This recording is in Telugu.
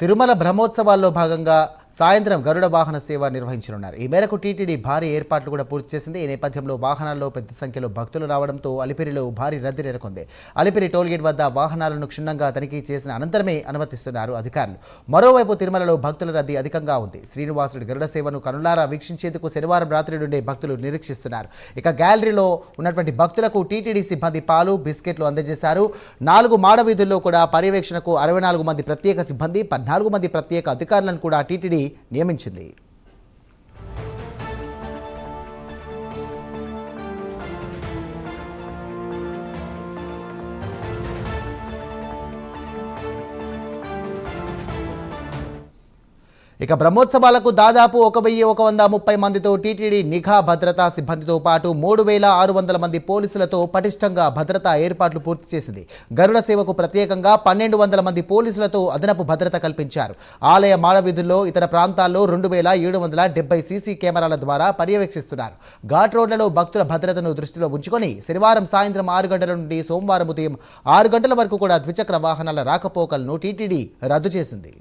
తిరుమల బ్రహ్మోత్సవాల్లో భాగంగా సాయంత్రం గరుడ వాహన సేవ నిర్వహించనున్నారు. ఈ మేరకు టీటీడీ భారీ ఏర్పాట్లు కూడా పూర్తి చేసింది. ఈ నేపథ్యంలో వాహనాల్లో పెద్ద సంఖ్యలో భక్తులు రావడంతో అలిపిరిలో భారీ రద్దీ నెలకొంది. అలిపిరి టోల్గేట్ వద్ద వాహనాలను క్షుణ్ణంగా తనిఖీ చేసిన అనంతరమే అనుమతిస్తున్నారు అధికారులు. మరోవైపు తిరుమలలో భక్తుల రద్దీ అధికంగా ఉంది. శ్రీనివాసుడి గరుడ సేవను కనులారా వీక్షించేందుకు శనివారం రాత్రి నుండే భక్తులు నిరీక్షిస్తున్నారు. ఇక గ్యాలరీలో ఉన్నటువంటి భక్తులకు టీటీడీ సిబ్బంది పాలు బిస్కెట్లు అందజేశారు. నాలుగు మాడ వీధుల్లో కూడా పర్యవేక్షణకు అరవై నాలుగు మంది ప్రత్యేక సిబ్బంది పద్నాలుగు మంది ప్రత్యేక అధికారులను కూడా టీటీడీ నియమించింది. ఇక బ్రహ్మోత్సవాలకు దాదాపు ఒక వెయ్యి ఒక వంద ముప్పై మందితో టీటీడీ నిఘా భద్రతా సిబ్బందితో పాటు మూడు వేల ఆరు వందల మంది పోలీసులతో పటిష్టంగా భద్రతా ఏర్పాట్లు పూర్తి చేసింది. గరుడ సేవకు ప్రత్యేకంగా పన్నెండు వందల మంది పోలీసులతో అదనపు భద్రత కల్పించారు. ఆలయ మాడవీధుల్లో ఇతర ప్రాంతాల్లో రెండు వేల ఏడు వందల డెబ్బై సీసీ కెమెరాల ద్వారా పర్యవేక్షిస్తున్నారు. ఘాట్ రోడ్లలో భక్తుల భద్రతను దృష్టిలో ఉంచుకొని శనివారం సాయంత్రం ఆరు గంటల నుండి సోమవారం ఉదయం ఆరు గంటల వరకు కూడా ద్విచక్ర వాహనాల రాకపోకలను టీటీడీ రద్దు చేసింది.